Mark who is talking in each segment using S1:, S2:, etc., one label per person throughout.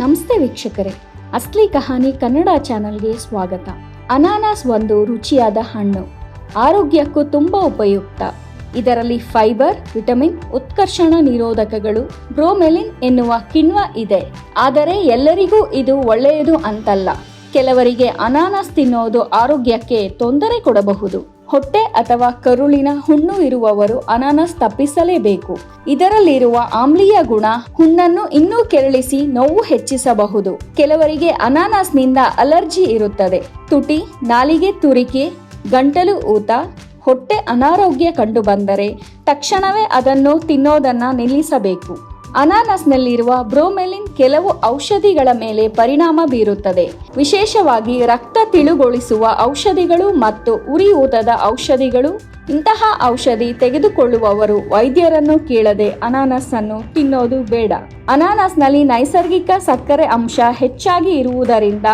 S1: ನಮಸ್ತೆ ವೀಕ್ಷಕರೇ. ಅಸ್ಲಿ ಕಹಾನಿ ಕನ್ನಡ ಚಾನಲ್ಗೆ ಸ್ವಾಗತ. ಅನಾನಸ್ ಒಂದು ರುಚಿಯಾದ ಹಣ್ಣು. ಆರೋಗ್ಯಕ್ಕೂ ತುಂಬ ಉಪಯುಕ್ತ. ಇದರಲ್ಲಿ ಫೈಬರ್, ವಿಟಮಿನ್, ಉತ್ಕರ್ಷಣ ನಿರೋಧಕಗಳು, ಬ್ರೋಮೆಲಿನ್ ಎನ್ನುವ ಕಿಣ್ವ ಇದೆ. ಆದರೆ ಎಲ್ಲರಿಗೂ ಇದು ಒಳ್ಳೆಯದು ಅಂತಲ್ಲ. ಕೆಲವರಿಗೆ ಅನಾನಸ್ ತಿನ್ನೋದು ಆರೋಗ್ಯಕ್ಕೆ ತೊಂದರೆ ಕೊಡಬಹುದು. ಹೊಟ್ಟೆ ಅಥವಾ ಕರುಳಿನ ಹುಣ್ಣು ಇರುವವರು ಅನಾನಸ್ ತಪ್ಪಿಸಲೇಬೇಕು. ಇದರಲ್ಲಿರುವ ಆಮ್ಲೀಯ ಗುಣ ಹುಣ್ಣನ್ನು ಇನ್ನೂ ಕೆರಳಿಸಿ ನೋವು ಹೆಚ್ಚಿಸಬಹುದು. ಕೆಲವರಿಗೆ ಅನಾನಸ್ನಿಂದ ಅಲರ್ಜಿ ಇರುತ್ತದೆ. ತುಟಿ, ನಾಲಿಗೆ ತುರಿಕೆ, ಗಂಟಲು ಊತ, ಹೊಟ್ಟೆ ಅನಾರೋಗ್ಯ ಕಂಡುಬಂದರೆ ತಕ್ಷಣವೇ ಅದನ್ನು ತಿನ್ನೋದನ್ನು ನಿಲ್ಲಿಸಬೇಕು. ಅನಾನಸ್ನಲ್ಲಿರುವ ಬ್ರೋಮೆಲಿನ್ ಕೆಲವು ಔಷಧಿಗಳ ಮೇಲೆ ಪರಿಣಾಮ ಬೀರುತ್ತದೆ. ವಿಶೇಷವಾಗಿ ರಕ್ತ ತಿಳುಗೊಳಿಸುವ ಔಷಧಿಗಳು ಮತ್ತು ಉರಿಯೂತದ ಔಷಧಿಗಳು. ಇಂತಹ ಔಷಧಿ ತೆಗೆದುಕೊಳ್ಳುವವರು ವೈದ್ಯರನ್ನು ಕೇಳದೆ ಅನಾನಸ್ ಅನ್ನು ತಿನ್ನೋದು ಬೇಡ. ಅನಾನಸ್ನಲ್ಲಿ ನೈಸರ್ಗಿಕ ಸಕ್ಕರೆ ಅಂಶ ಹೆಚ್ಚಾಗಿ ಇರುವುದರಿಂದ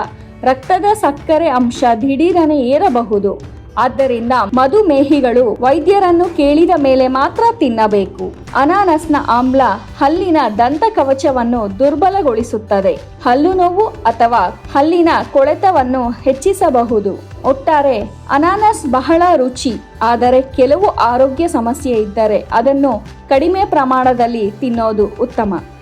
S1: ರಕ್ತದ ಸಕ್ಕರೆ ಅಂಶ ದಿಢೀರನೆ ಏರಬಹುದು. ಆದ್ದರಿಂದ ಮಧುಮೇಹಿಗಳು ವೈದ್ಯರನ್ನು ಕೇಳಿದ ಮೇಲೆ ಮಾತ್ರ ತಿನ್ನಬೇಕು. ಅನಾನಸ್ನ ಆಮ್ಲ ಹಲ್ಲಿನ ದಂತ ಕವಚವನ್ನು ದುರ್ಬಲಗೊಳಿಸುತ್ತದೆ. ಹಲ್ಲು ನೋವು ಅಥವಾ ಹಲ್ಲಿನ ಕೊಳೆತವನ್ನು ಹೆಚ್ಚಿಸಬಹುದು. ಒಟ್ಟಾರೆ ಅನಾನಸ್ ಬಹಳ ರುಚಿ, ಆದರೆ ಕೆಲವು ಆರೋಗ್ಯ ಸಮಸ್ಯೆ ಇದ್ದರೆ ಅದನ್ನು ಕಡಿಮೆ ಪ್ರಮಾಣದಲ್ಲಿ ತಿನ್ನೋದು ಉತ್ತಮ.